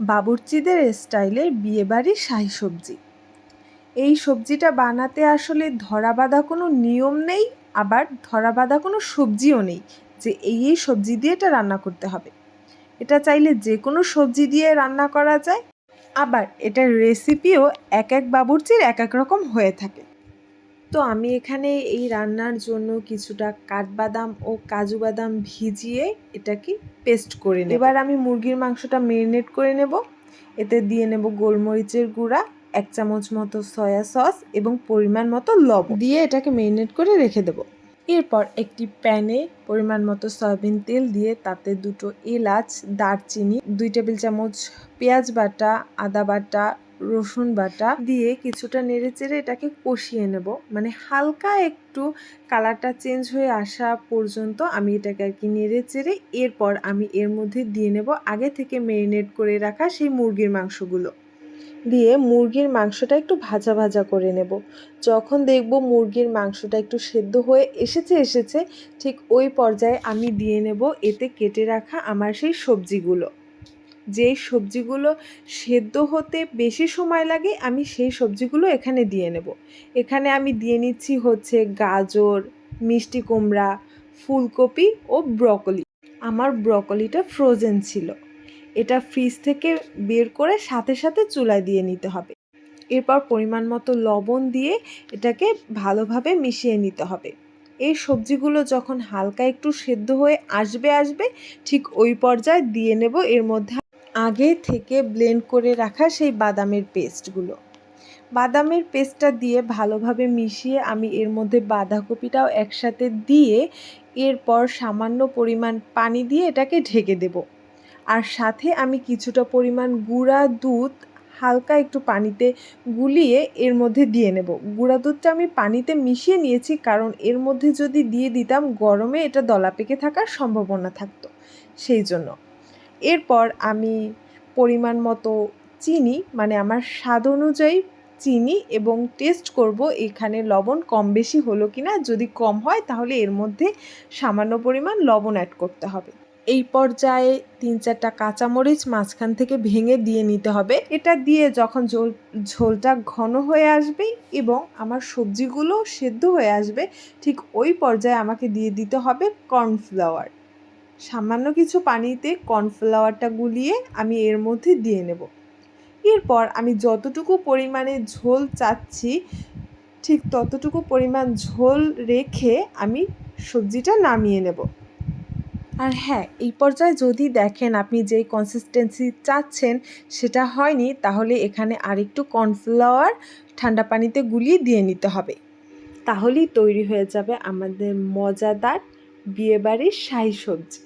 বাবুর্চিদের স্টাইলের বিয়েবাড়ির শাহি সবজি এই সবজিটা বানাতে আসলে ধরা বাঁধা কোনো নিয়ম নেই, আবার ধরা বাঁধা কোনো সবজিও নেই যে এই এই সবজি দিয়ে এটা রান্না করতে হবে। এটা চাইলে যে কোনো সবজি দিয়ে রান্না করা যায়, আবার এটার রেসিপিও এক এক বাবুর্চির এক এক রকম হয়ে থাকে। তো আমি এখানে এই রান্নার জন্য কিছুটা কাঠবাদাম ও কাজু বাদাম ভিজিয়ে এটাকে পেস্ট করে নেব। এবার আমি মুরগির মাংসটা মেরিনেট করে নেব। এতে দিয়ে নেব গোলমরিচের গুঁড়া, এক চামচ মতো সয়া সস এবং পরিমাণ মতো লবণ। দিয়ে এটাকে মেরিনেট করে রেখে দেব। এরপর একটি প্যানে পরিমাণ মতো সয়াবিন তেল দিয়ে তাতে দুটো এলাচ, দারচিনি, দুই টেবিল চামচ পেঁয়াজ বাটা, আদা বাটা রসুন বাটা দিয়ে কিছুটা নেড়ে চেড়ে এটাকে কষিয়ে নেব। মানে হালকা একটু কালারটা চেঞ্জ হয়ে আসা পর্যন্ত আমি এটাকে আর কি নেড়ে চেড়ে এরপর আমি এর মধ্যে দিয়ে নেব আগে থেকে মেরিনেট করে রাখা সেই মুরগির মাংসগুলো। দিয়ে মুরগির মাংসটা একটু ভাজা ভাজা করে নেব। যখন দেখব মুরগির মাংসটা একটু সেদ্ধ হয়ে এসেছে এসেছে, ঠিক ওই পর্যায়ে আমি দিয়ে নেব এতে কেটে রাখা আমার সেই সবজিগুলো। যেই সবজিগুলো সেদ্ধ হতে বেশি সময় লাগে, আমি সেই সবজিগুলো এখানে দিয়ে নেব। এখানে আমি দিয়ে নিচ্ছি হচ্ছে গাজর, মিষ্টি কুমড়া, ফুলকপি ও ব্রকলি। আমার ব্রকলিটা ফ্রোজেন ছিল। এটা ফ্রিজ থেকে বের করে সাথে সাথে চুলায় দিয়ে নিতে হবে। এরপর পরিমাণ মতো লবণ দিয়ে এটাকে ভালোভাবে মিশিয়ে নিতে হবে। এই সবজিগুলো যখন হালকা একটু সেদ্ধ হয়ে আসবে আসবে, ঠিক ওই পর্যায়ে দিয়ে নেব। এর মধ্যে আগে থেকে ব্লেন্ড করে রাখা সেই বাদামের পেস্টগুলো বাদামের পেস্টটা দিয়ে ভালোভাবে মিশিয়ে আমি এর মধ্যে বাঁধাকপিটাও একসাথে দিয়ে এরপর সামান্য পরিমাণ পানি দিয়ে এটাকে ঢেকে দেব। আর সাথে আমি কিছুটা পরিমাণ গুঁড়া দুধ হালকা একটু পানিতে গুলিয়ে এর মধ্যে দিয়ে নেব। গুঁড়া দুধটা আমি পানিতে মিশিয়ে নিয়েছি কারণ এর মধ্যে যদি দিয়ে দিতাম গরমে এটা দলা পেকে থাকার সম্ভাবনা থাকতো। সেই জন্য এরপর আমি পরিমাণ মতো চিনি মানে আমার স্বাদ অনুযায়ী চিনি এবং টেস্ট করব। এখানে লবণ কম বেশি হলো কি না যদি কম হয় তাহলে এর মধ্যে সামান্য পরিমাণ লবণ অ্যাড করতে হবে। এই পর্যায়ে তিন চারটা কাঁচামরিচ মাঝখান থেকে ভেঙে দিয়ে নিতে হবে। এটা দিয়ে যখন ঝোল, ঝোলটা ঘন হয়ে আসবে এবং আমার সবজিগুলো সেদ্ধ হয়ে আসবে, ঠিক ওই পর্যায়ে আমাকে দিয়ে দিতে হবে কর্নফ্লাওয়ার সামান্য কিছু পানিতে কর্নফ্লাওয়ারটা গুলিয়ে আমি এর মধ্যে দিয়ে নেব। এরপর আমি যতটুকু পরিমাণে ঝোল চাচ্ছি, ঠিক ততটুকু পরিমাণ ঝোল রেখে আমি সবজিটা নামিয়ে নেব। আর হ্যাঁ এই পর্যায়ে যদি দেখেন আপনি যেই কনসিস্টেন্সি চাচ্ছেন সেটা হয়নি, তাহলে এখানে আরেকটু কর্নফ্লাওয়ার ঠান্ডা পানিতে গুলিয়ে দিয়ে নিতে হবে। তাহলেই তৈরি হয়ে যাবে আমাদের মজাদার বিয়েবাড়ির শাহি সবজি।